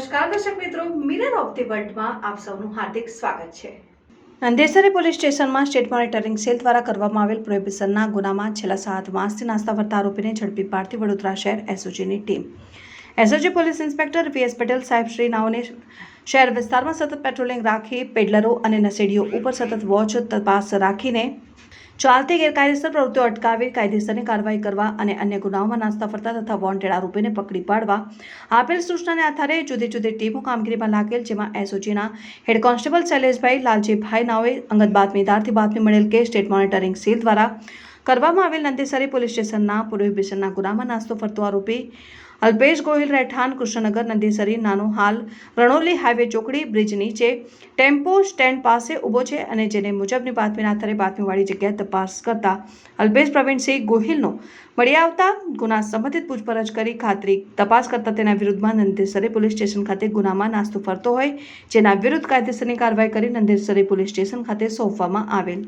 નમસ્કાર, દર્શક મિત્રો. મિરર ઓફ ધી વર્લ્ડમાં આપ સૌનું હાર્દિક સ્વાગત છે. નંદેસરી પોલીસ સ્ટેશનમાં સ્ટેટ મોનિટરિંગ સેલ દ્વારા કરવામાં આવેલ પ્રોહિબિશનના ગુનામાં છેલ્લા સાત માસથી નાસ્તા ફરતા આરોપીને ઝડપી પાડતી વડોદરા શહેર એસઓજીની team. SOG police inspector VS Patel સાહેબ શ્રી નાઓને શહેર વિસ્તારમાં સતત પેટ્રોલિંગ રાખી, પેડલરો અને નસેડીઓ ઉપર સતત વોચ તપાસ રાખીને ચાલતી ગેરકાયદેસર પ્રવૃત્તિઓ અટકાવી કાયદેસરની કાર્યવાહી કરવા અને અન્ય ગુનાઓમાં નાસ્તા ફરતા તથા વોન્ટેડ આરોપીને પકડી પાડવા. આપેલ સૂચનાને આધારે જુદી જુદી ટીમો કામગીરીમાં લાગેલ, જેમાં એસઓજીના હેડ કોન્સ્ટેબલ શૈલેષભાઈ, લાલજીભાઈ નાઓએ અંગત બાતમીદારથી બાતમી મળેલ કે સ્ટેટ મોનિટરિંગ સેલ દ્વારા કરવામાં આવેલ નંદેસરી પોલીસ સ્ટેશનના પ્રોહિબિશનના ગુનામાં નાસ્તો ફરતો આરોપી અલ્પેશ ગોહિલ રહેઠાણ, કૃષ્ણનગર, નંદેસરી નાનો હાલ રણોલી હાઈવે ચોકડી બ્રિજ નીચે ટેમ્પો સ્ટેન્ડ પાસે ઊભો છે અને જેને મુજબની બાતમીના આધારે બાતમીવાળી જગ્યાએ તપાસ કરતા અલ્પેશ પ્રવીણસિંહ ગોહિલનો મળી આવતા ગુના સંબંધિત પૂછપરછ કરી ખાતરી તપાસ કરતા તેના વિરુદ્ધમાં નંદેસરી પોલીસ સ્ટેશન ખાતે ગુનામાં નાસ્તો ફરતો હોય, જેના વિરુદ્ધ કાયદેસરની કાર્યવાહી કરી નંદેસરી પોલીસ સ્ટેશન ખાતે સોંપવામાં આવેલ.